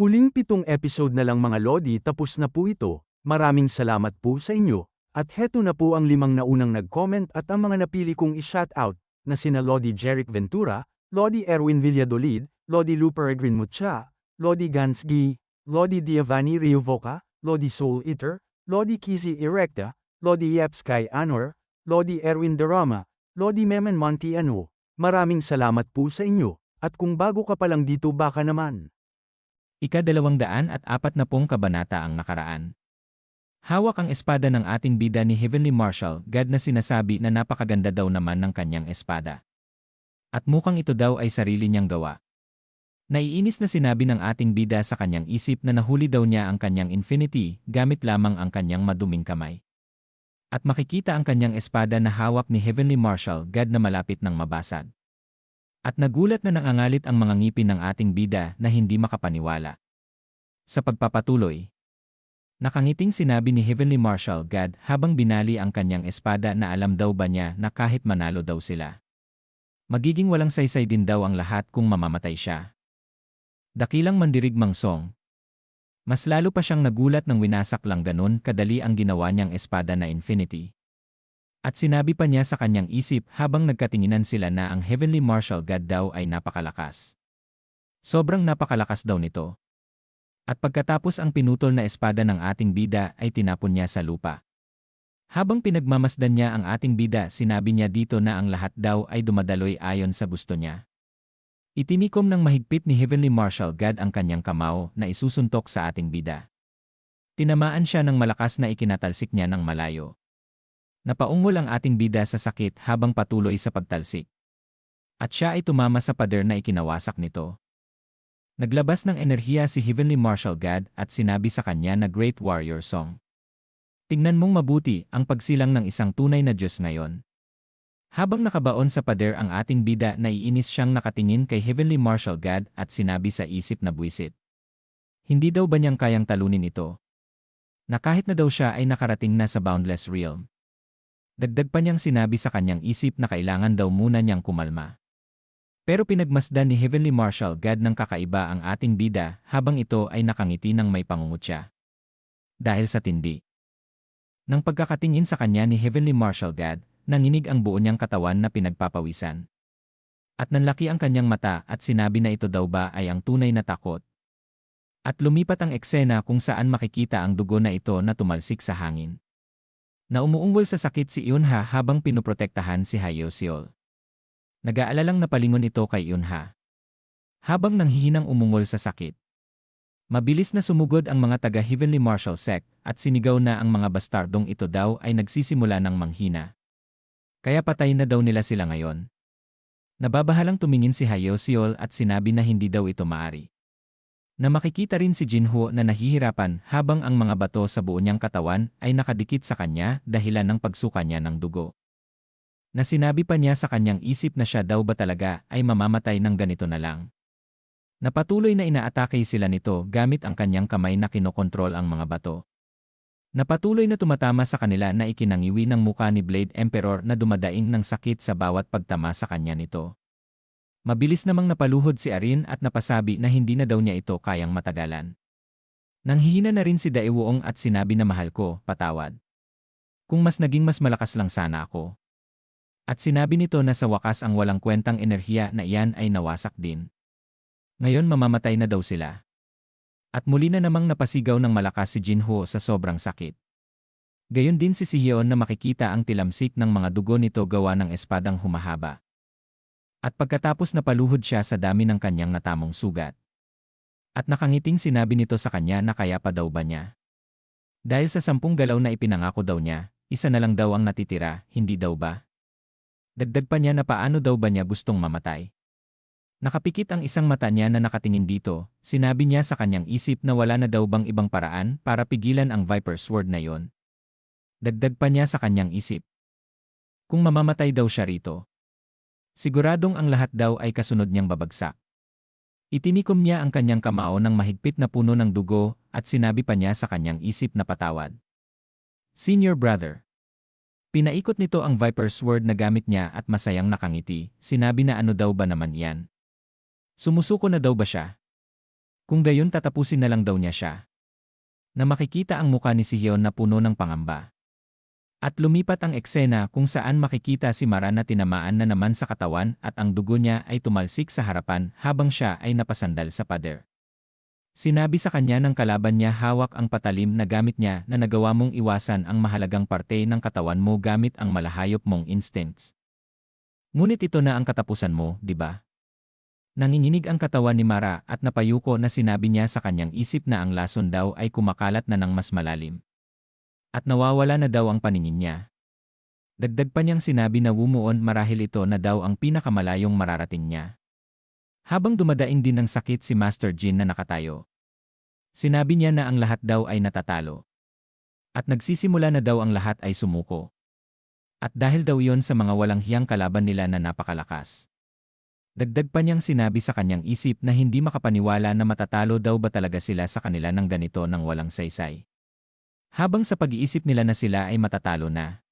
Huling pitong episode na lang mga Lodi tapos na po ito, maraming salamat po sa inyo, at heto na po ang limang naunang nag-comment at ang mga napili kong i-shoutout, na sina Lodi Jeric Ventura, Lodi Erwin Villadolid, Lodi Lou Peregrine Mucha, Lodi Gansgi, Lodi Diavani Riovoca, Lodi Soul Eater, Lodi Kizzy Erecta, Lodi Yepsky Anwar, Lodi Erwin Derama, Lodi Memen Montiano, maraming salamat po sa inyo, at kung bago ka pa lang dito baka naman. Ika-dalawang daan at apat na pong kabanata ang nakaraan. Hawak ang espada ng ating bida ni Heavenly Marshal, God na sinasabi na napakaganda daw naman ng kanyang espada. At mukhang ito daw ay sarili niyang gawa. Naiinis na sinabi ng ating bida sa kanyang isip na nahuli daw niya ang kanyang infinity gamit lamang ang kanyang maduming kamay. At makikita ang kanyang espada na hawak ni Heavenly Marshal, God na malapit ng mabasag. At nagulat na nangangalit ang mga ngipin ng ating bida na hindi makapaniwala. Sa pagpapatuloy, nakangiting sinabi ni Heavenly Marshal God habang binali ang kanyang espada na alam daw ba niya na kahit manalo daw sila. Magiging walang saysay din daw ang lahat kung mamamatay siya. Dakilang mandirigmang song. Mas lalo pa siyang nagulat nang winasak lang ganun kadali ang ginawa niyang espada na infinity. At sinabi pa niya sa kanyang isip habang nagkatinginan sila na ang Heavenly Marshal God daw ay napakalakas. Sobrang napakalakas daw nito. At pagkatapos ang pinutol na espada ng ating bida ay tinapon niya sa lupa. Habang pinagmamasdan niya ang ating bida sinabi niya dito na ang lahat daw ay dumadaloy ayon sa gusto niya. Itinikom ng mahigpit ni Heavenly Marshal God ang kanyang kamao na isusuntok sa ating bida. Tinamaan siya ng malakas na ikinatalsik niya ng malayo. Napaungol ang ating bida sa sakit habang patuloy sa pagtalsik. At siya ay tumama sa pader na ikinawasak nito. Naglabas ng enerhiya si Heavenly Marshal God at sinabi sa kanya na Great Warrior Song. Tingnan mong mabuti ang pagsilang ng isang tunay na Diyos ngayon. Habang nakabaon sa pader ang ating bida naiinis siyang nakatingin kay Heavenly Marshal God at sinabi sa isip na buwisit. Hindi daw ba niyang kayang talunin ito? Na kahit na daw siya ay nakarating na sa boundless realm. Dagdag pa niyang sinabi sa kanyang isip na kailangan daw muna niyang kumalma. Pero pinagmasdan ni Heavenly Marshal God ng kakaiba ang ating bida habang ito ay nakangiti ng may pangungutya. Dahil sa tindi. Nang pagkakatingin sa kanya ni Heavenly Marshal God, nanginig ang buo niyang katawan na pinagpapawisan. At nanlaki ang kanyang mata at sinabi na ito daw ba ay ang tunay na takot. At lumipat ang eksena kung saan makikita ang dugo na ito na tumalsik sa hangin na umuungol sa sakit si Yunha habang pinuprotektahan si Hayoseol. Nag-aalalang napalingon ito kay Yunha. Habang nanghihinang umungol sa sakit. Mabilis na sumugod ang mga taga-Heavenly Marshal Sect at sinigaw na ang mga bastardong ito daw ay nagsisimula ng manghina. Kaya patay na daw nila sila ngayon. Nababahalang tumingin si Hayoseol at sinabi na hindi daw ito maari na makikita rin si Jinho na nahihirapan habang ang mga bato sa buo niyang katawan ay nakadikit sa kanya dahilan ng pagsuka niya ng dugo. Na sinabi pa niya sa kanyang isip na siya daw ba talaga ay mamamatay ng ganito na lang. Napatuloy na inaatake sila nito gamit ang kanyang kamay na kinokontrol ang mga bato. Napatuloy na tumatama sa kanila na ikinangiwi ng muka ni Blade Emperor na dumadaing ng sakit sa bawat pagtama sa kanya nito. Mabilis namang napaluhod si Arin at napasabi na hindi na daw niya ito kayang matagalan. Nanghihina na rin si Daewuong at sinabi na mahal ko, patawad. Kung mas naging mas malakas lang sana ako. At sinabi nito na sa wakas ang walang kwentang enerhiya na iyan ay nawasak din. Ngayon mamamatay na daw sila. At muli na namang napasigaw ng malakas si Jinho sa sobrang sakit. Gayon din si Siheon na makikita ang tilamsik ng mga dugo nito gawa ng espadang humahaba. At pagkatapos napaluhod siya sa dami ng kanyang natamong sugat. At nakangiting sinabi nito sa kanya na kaya pa daw ba niya. Dahil sa sampung galaw na ipinangako daw niya, isa na lang daw ang natitira, hindi daw ba? Dagdag pa niya na paano daw ba niya gustong mamatay. Nakapikit ang isang mata niya na nakatingin dito, sinabi niya sa kanyang isip na wala na daw bang ibang paraan para pigilan ang Viper Sword na yon. Dagdag pa niya sa kanyang isip. Kung mamamatay daw siya rito, Siguradong ang lahat daw ay kasunod niyang babagsak. Itinikom niya ang kanyang kamao ng mahigpit na puno ng dugo at sinabi pa niya sa kanyang isip na patawad. Senior brother. Pinaikot nito ang Viper's word na gamit niya at masayang nakangiti, sinabi na ano daw ba naman yan. Sumusuko na daw ba siya? Kung gayon tatapusin na lang daw niya siya. Na makikita ang muka ni Sihion na puno ng pangamba. At lumipat ang eksena kung saan makikita si Mara na tinamaan na naman sa katawan at ang dugo niya ay tumalsik sa harapan habang siya ay napasandal sa pader. Sinabi sa kanya ng kalaban niya hawak ang patalim na gamit niya na nagawa mong iwasan ang mahalagang parte ng katawan mo gamit ang malahayop mong instincts. Ngunit ito na ang katapusan mo, di ba? Nanginginig ang katawan ni Mara at napayuko na sinabi niya sa kanyang isip na ang lason daw ay kumakalat na ng mas malalim. At nawawala na daw ang paningin niya. Dagdag pa niyang sinabi na wumuon marahil ito na daw ang pinakamalayong mararating niya. Habang dumadaing din ng sakit si Master Jin na nakatayo. Sinabi niya na ang lahat daw ay natatalo. At nagsisimula na daw ang lahat ay sumuko. At dahil daw yon sa mga walang hiyang kalaban nila na napakalakas. Dagdag pa niyang sinabi sa kanyang isip na hindi makapaniwala na matatalo daw ba talaga sila sa kanila ng ganito ng walang saysay. Habang sa pag-iisip nila na sila ay matatalo na.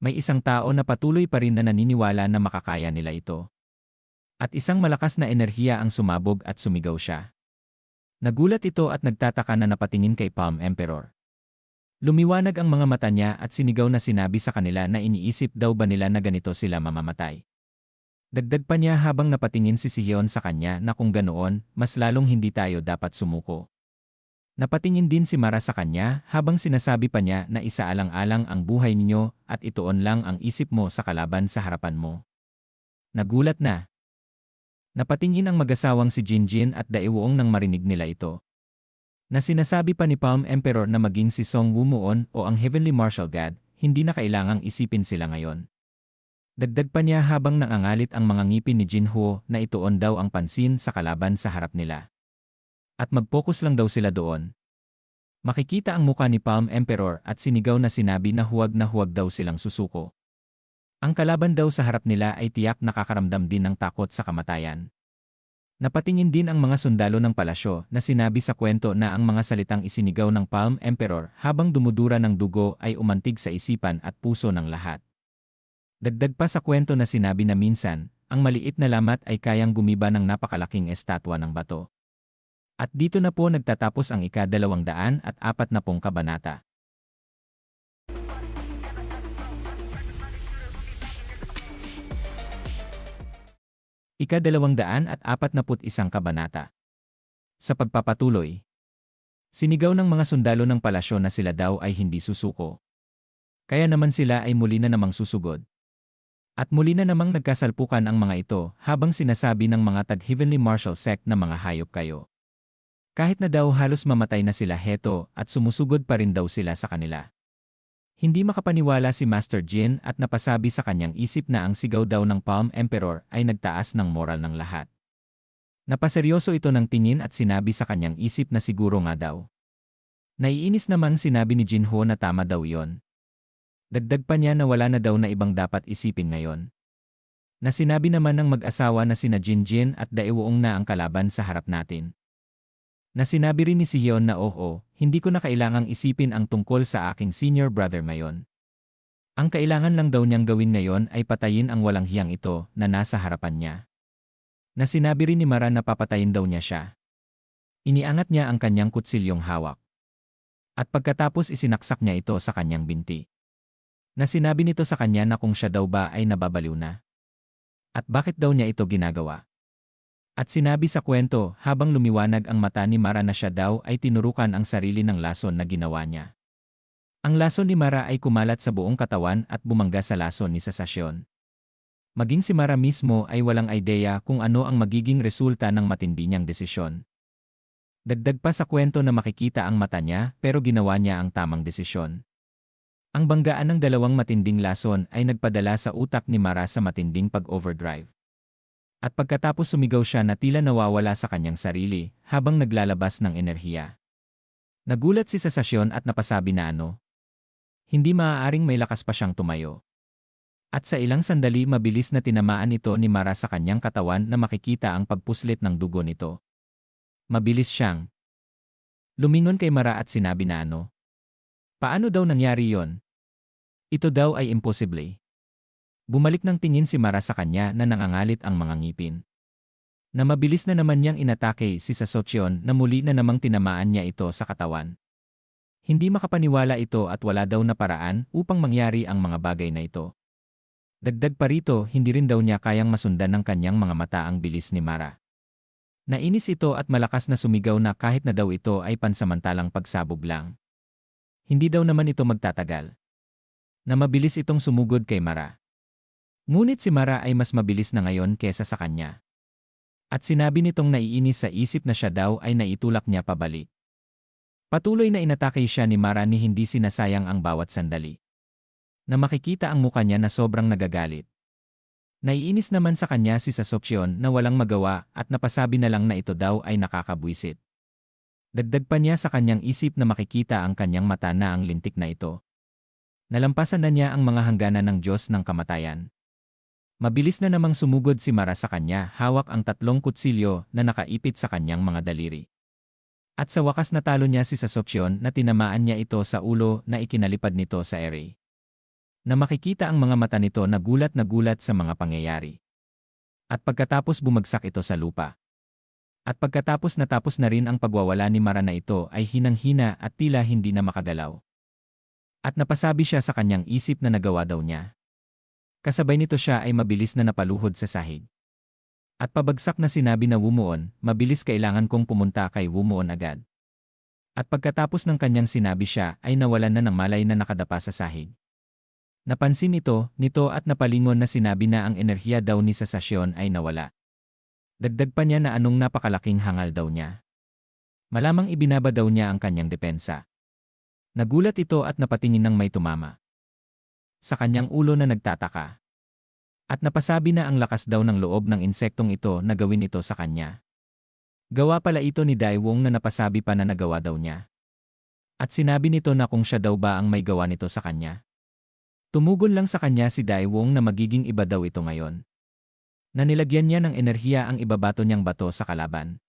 May isang tao na patuloy pa rin na naniniwala na makakaya nila ito. At isang malakas na enerhiya ang sumabog at sumigaw siya. Nagulat ito at nagtataka na napatingin kay Palm Emperor. Lumiwanag ang mga mata niya at sinigaw na sinabi sa kanila na iniisip daw ba nila na ganito sila mamamatay. Dagdag pa niya habang napatingin si Sihion sa kanya na kung ganoon, mas lalong hindi tayo dapat sumuko. Napatingin din si Mara sa kanya habang sinasabi pa niya na isaalang-alang ang buhay ninyo at ituon lang ang isip mo sa kalaban sa harapan mo. Nagulat na. Napatingin ang mag-asawang si Jinjin at Daewoo nang marinig nila ito. Na sinasabi pa ni Palm Emperor na maging si Song Wumuon o ang Heavenly Martial God, hindi na kailangang isipin sila ngayon. Dagdag pa niya habang nangangalit ang mga ngipin ni Jinho na ituon daw ang pansin sa kalaban sa harap nila. At mag-focus lang daw sila doon. Makikita ang muka ni Palm Emperor at sinigaw na sinabi na huwag na huwag daw silang susuko. Ang kalaban daw sa harap nila ay tiyak nakakaramdam din ng takot sa kamatayan. Napatingin din ang mga sundalo ng palasyo na sinabi sa kwento na ang mga salitang isinigaw ng Palm Emperor habang dumudura ng dugo ay umantig sa isipan at puso ng lahat. Dagdag pa sa kwento na sinabi na minsan, ang maliit na lamat ay kayang gumiba ng napakalaking estatwa ng bato. At dito na po nagtatapos ang ika-dalawang daan at apat na pong kabanata. Ika-dalawang daan at apat na put isang kabanata. Sa pagpapatuloy, sinigaw ng mga sundalo ng palasyo na sila daw ay hindi susuko. Kaya naman sila ay muli na namang susugod. At muli na namang nagkasalpukan ang mga ito habang sinasabi ng mga tag-Heavenly Martial Sect na mga hayop kayo. Kahit na daw halos mamatay na sila heto at sumusugod pa rin daw sila sa kanila. Hindi makapaniwala si Master Jin at napasabi sa kanyang isip na ang sigaw daw ng Palm Emperor ay nagtaas ng moral ng lahat. Napaseryoso ito ng tingin at sinabi sa kanyang isip na siguro nga daw. Naiinis naman sinabi ni Jinho na tama daw yon. Dagdag pa niya na wala na daw na ibang dapat isipin ngayon. Na sinabi naman ng mag-asawa na sina Jinjin at Daewoo na ang kalaban sa harap natin. Na sinabi rin ni Sihyun na oo, hindi ko na kailangang isipin ang tungkol sa aking senior brother ngayon. Ang kailangan lang daw niyang gawin ngayon ay patayin ang walang hiyang ito na nasa harapan niya. Na sinabi rin ni Mara na papatayin daw niya siya. Iniangat niya ang kanyang kutsilyong hawak. At pagkatapos isinaksak niya ito sa kanyang binti. Na sinabi nito sa kanya na kung siya daw ba ay nababaliw na. At bakit daw niya ito ginagawa? At sinabi sa kwento habang lumiwanag ang mata ni Mara na siya daw ay tinurukan ang sarili ng lason na ginawa niya. Ang lason ni Mara ay kumalat sa buong katawan at bumangga sa lason ni Sasasyon. Maging si Mara mismo ay walang ideya kung ano ang magiging resulta ng matindi niyang desisyon. Dagdag pa sa kwento na makikita ang mata niya pero ginawa niya ang tamang desisyon. Ang banggaan ng dalawang matinding lason ay nagpadala sa utak ni Mara sa matinding pag-overdrive. At pagkatapos sumigaw siya na tila nawawala sa kanyang sarili habang naglalabas ng enerhiya. Nagulat si Sasasyon at napasabi na ano. Hindi maaaring may lakas pa siyang tumayo. At sa ilang sandali mabilis na tinamaan ito ni Mara sa kanyang katawan na makikita ang pagpuslit ng dugo nito. Mabilis siyang. Lumingon kay Mara at sinabi na ano. Paano daw nangyari yon? Ito daw ay imposible. Bumalik ng tingin si Mara sa kanya na nangangalit ang mga ngipin. Na mabilis na naman niyang inatake si Sasotyon na muli na namang tinamaan niya ito sa katawan. Hindi makapaniwala ito at wala daw na paraan upang mangyari ang mga bagay na ito. Dagdag pa rito, hindi rin daw niya kayang masundan ng kanyang mga mata ang bilis ni Mara. Nainis ito at malakas na sumigaw na kahit na daw ito ay pansamantalang pagsabog lang. Hindi daw naman ito magtatagal. Na mabilis itong sumugod kay Mara. Ngunit si Mara ay mas mabilis na ngayon kesa sa kanya. At sinabi nitong naiinis sa isip na siya daw ay naitulak niya pabalik. Patuloy na inatake siya ni Mara ni hindi sinasayang ang bawat sandali. Na makikita ang muka niya na sobrang nagagalit. Naiinis naman sa kanya si Sasokyon na walang magawa at napasabi na lang na ito daw ay nakakabwisit. Dagdag pa niya sa kanyang isip na makikita ang kanyang mata na ang lintik na ito. Nalampasan na niya ang mga hangganan ng Diyos ng kamatayan. Mabilis na namang sumugod si Mara sa kanya, hawak ang tatlong kutsilyo na nakaipit sa kanyang mga daliri. At sa wakas natalo niya si Sasokyon na tinamaan niya ito sa ulo na ikinalipad nito sa ere. Na makikita ang mga mata nito na gulat na gulat sa mga pangyayari. At pagkatapos bumagsak ito sa lupa. At pagkatapos natapos na rin ang pagwawala ni Mara na ito ay hinang-hina at tila hindi na makagalaw. At napasabi siya sa kanyang isip na nagawa daw niya. Kasabay nito siya ay mabilis na napaluhod sa sahig. At pabagsak na sinabi na Wumuon, mabilis kailangan kong pumunta kay Wumuon agad. At pagkatapos ng kanyang sinabi siya ay nawalan na ng malay na nakadapa sa sahig. Napansin ito, nito at napalingon na sinabi na ang enerhiya daw ni sa sasyon ay nawala. Dagdag pa niya na anong napakalaking hangal daw niya. Malamang ibinaba daw niya ang kanyang depensa. Nagulat ito at napatingin ng may tumama sa kanyang ulo na nagtataka. At napasabi na ang lakas daw ng loob ng insektong ito na gawin ito sa kanya. Gawa pala ito ni Daewong na napasabi pa na nagawa daw niya. At sinabi nito na kung siya daw ba ang may gawa nito sa kanya. Tumugon lang sa kanya si Daewong na magiging iba daw ito ngayon. Na nilagyan niya ng enerhiya ang ibabato niyang bato sa kalaban.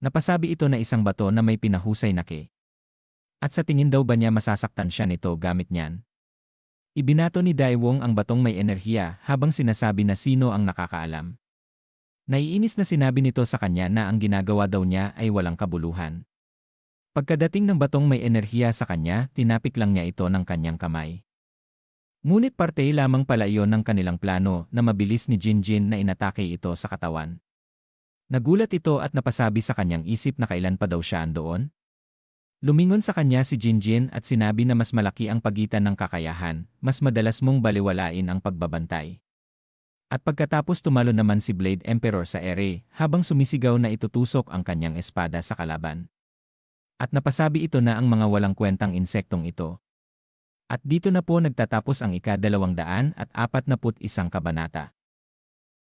Napasabi ito na isang bato na may pinahusay na ke. At sa tingin daw ba niya masasaktan siya nito gamit niyan? Ibinato ni Daewong ang batong may enerhiya habang sinasabi na sino ang nakakaalam. Naiinis na sinabi nito sa kanya na ang ginagawa daw niya ay walang kabuluhan. Pagkadating ng batong may enerhiya sa kanya, tinapik lang niya ito ng kanyang kamay. Ngunit parte lamang pala iyon ng kanilang plano na mabilis ni Jinjin na inatake ito sa katawan. Nagulat ito at napasabi sa kanyang isip na kailan pa daw siya andoon. Lumingon sa kanya si Jinjin at sinabi na mas malaki ang pagitan ng kakayahan, mas madalas mong baliwalain ang pagbabantay. At pagkatapos tumalo naman si Blade Emperor sa ere, habang sumisigaw na itutusok ang kanyang espada sa kalaban. At napasabi ito na ang mga walang kwentang insektong ito. At dito na po nagtatapos ang ika-dalawang daan at apat na put isang kabanata.